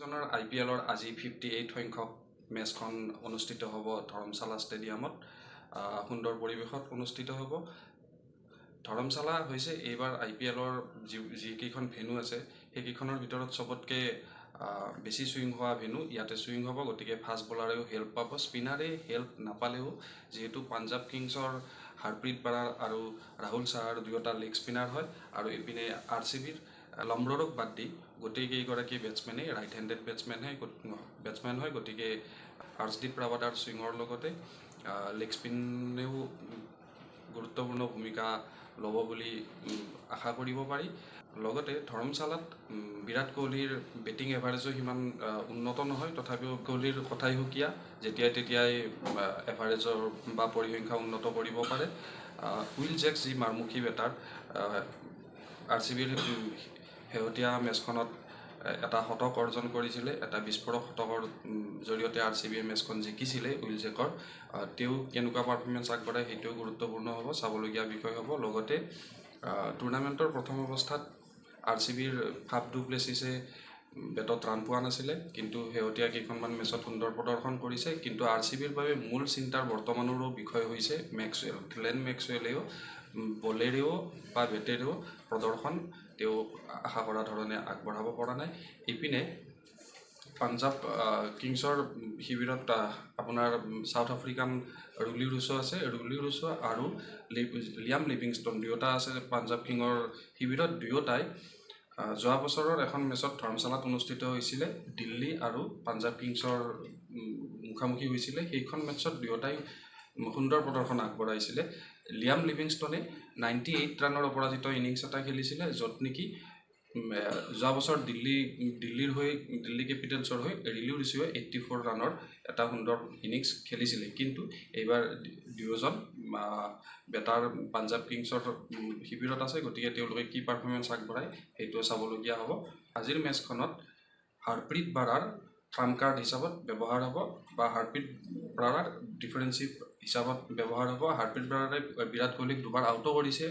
জনৰ আই পি এলৰ আজি ফিফটি এইট সংখ্যক মেচখন অনুষ্ঠিত হ'ব ধৰমশালা ষ্টেডিয়ামত সুন্দৰ পৰিৱেশত অনুষ্ঠিত হ'ব। ধৰমশালা হৈছে এইবাৰ আই পি এলৰ যি যিকেইখন ভেনু আছে সেইকেইখনৰ ভিতৰত চবতকৈ বেছি চুইং হোৱা ভেনু ইয়াতে চুইং হ'ব গতিকে ফাষ্ট বলাৰেও হেল্প পাব। স্পিনাৰে হেল্প নাপালেও যিহেতু পাঞ্জাৱ কিংছৰ হাৰপ্ৰীত বাৰাৰ আৰু ৰাহুল চাহাৰ দুয়োটা লেগ স্পিনাৰ হয় আৰু ইপিনে আৰ চি বিৰ। লম্ব্ৰৰক বাদ দি গোটেইকেইগৰাকী বেটছমেনেই ৰাইট হেণ্ডেড বেটছমেন হয় বেটছমেন হয়। গতিকে হৰ্ষদীপ ৰাৱাদাৰ চুইঙৰ লগতে লেগ স্পিনেও গুৰুত্বপূৰ্ণ ভূমিকা ল'ব বুলি আশা কৰিব পাৰি। লগতে ধৰমশালাত বিৰাট কোহলিৰ বেটিং এভাৰেজো সিমান উন্নত নহয়। তথাপিও কোহলিৰ কথাই সুকীয়া। যেতিয়াই তেতিয়াই এভাৰেজৰ বা পৰিসংখ্যা উন্নত কৰিব পাৰে। উইল জেক্স যি মাৰমুখী বেটাৰ আৰ চি বিৰ শেহতীয়া মেচখনত এটা শতক অৰ্জন কৰিছিলে এটা বিস্ফোৰক শতকৰ জৰিয়তে আৰ চি বিয়ে মেচখন জিকিছিলে উইল জেকৰ আহ, তেওঁ কেনেকুৱা পাৰফৰ্মেঞ্চ আগবঢ়ায় সেইটোও গুৰুত্বপূৰ্ণ হ'ব চাবলগীয়া বিষয় হ'ব। লগতে টুৰ্ণামেণ্টৰ প্ৰথম অৱস্থাত আৰ চি বিৰ ফাফ ডু প্লেচিছে বেটত ৰান পোৱা নাছিলে। কিন্তু শেহতীয়া কেইখনমান মেচত সুন্দৰ প্ৰদৰ্শন কৰিছে। কিন্তু আৰ চি বিৰ বাবে মূল চিন্তাৰ বৰ্তমানৰো বিষয় হৈছে মেক্সৱেল গ্লেন মেক্সৱেলেও বলেৰেও বা বেটেৰেও প্ৰদৰ্শন তেওঁ আশা কৰা ধৰণে আগবঢ়াব পৰা নাই। ইপিনে পাঞ্জাৱ কিংছৰ শিবিৰত আপোনাৰ ছাউথ আফ্ৰিকান ৰুলি ৰুছো আছে। ৰুলি ৰুছো আৰু লিয়াম লিভিংষ্টন দুয়োটা আছে পাঞ্জাৱ কিঙৰ শিবিৰত। দুয়োটাই যোৱা বছৰৰ এখন মেচত ধৰ্মশালাত অনুষ্ঠিত হৈছিলে। দিল্লী আৰু পাঞ্জাৱ কিংছৰ মুখামুখি হৈছিলে। সেইখন মেচত দুয়োটাই সুন্দৰ প্ৰদৰ্শন আগবঢ়াইছিলে। লিয়াম লিভিংষ্টনে নাইণ্টি এইট ৰানৰ অপৰাজিত ইনিংছ এটা খেলিছিলে য'ত নেকি যোৱা বছৰ দিল্লী দিল্লীৰ হৈ দিল্লী কেপিটেলছৰ হৈ ৰিলিউ ৰিচিৱে এইট্টি ফ'ৰ ৰানৰ এটা সুন্দৰ ইনিংছ খেলিছিলে। কিন্তু এইবাৰ দুয়োজন বেটাৰ পাঞ্জাৱ কিংছৰ শিবিৰত আছে গতিকে তেওঁলোকে কি পাৰফৰ্মেঞ্চ আগবঢ়ায় সেইটোও চাবলগীয়া হ'ব। আজিৰ মেচখনত হৰপ্ৰীত বাৰাৰ ট্ৰাম্প কাৰ্ড হিচাপত ব্যৱহাৰ হ'ব বা হৰপ্ৰীত বাৰাৰ ডিফাৰেঞ্চিভ হিচাপত ব্যৱহাৰ হ'ব। হৰপ্ৰীত বাৰাৰে বিৰাট কোহলিক দুবাৰ আউটো কৰিছে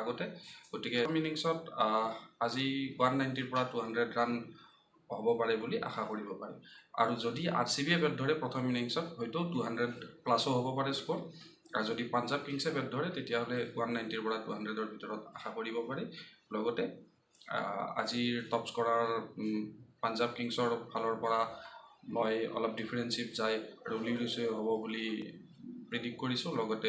আগতে। গতিকে ইনিংছত আজি ওৱান নাইণ্টিৰ পৰা টু হাণ্ড্ৰেড ৰান হ'ব পাৰে বুলি আশা কৰিব পাৰি। আৰু যদি আৰ চি বিয়ে বেট ধৰে প্ৰথম ইনিংছত হয়তো টু হাণ্ড্ৰেড প্লাছো হ'ব পাৰে স্ক'ৰ আৰু যদি পাঞ্জাৱ কিংছে বেট ধৰে তেতিয়াহ'লে ওৱান নাইণ্টিৰ পৰা টু হাণ্ড্ৰেডৰ ভিতৰত আশা কৰিব পাৰি। লগতে আজিৰ টপ স্ক'ৰাৰ পাঞ্জাৱ কিংছৰ ফালৰ পৰা মই অলপ ডিফাৰেঞ্চিভ যায়। ৰুলি ৰুচে হ'ব বুলি প্ৰিডিক্ট কৰিছোঁ লগতে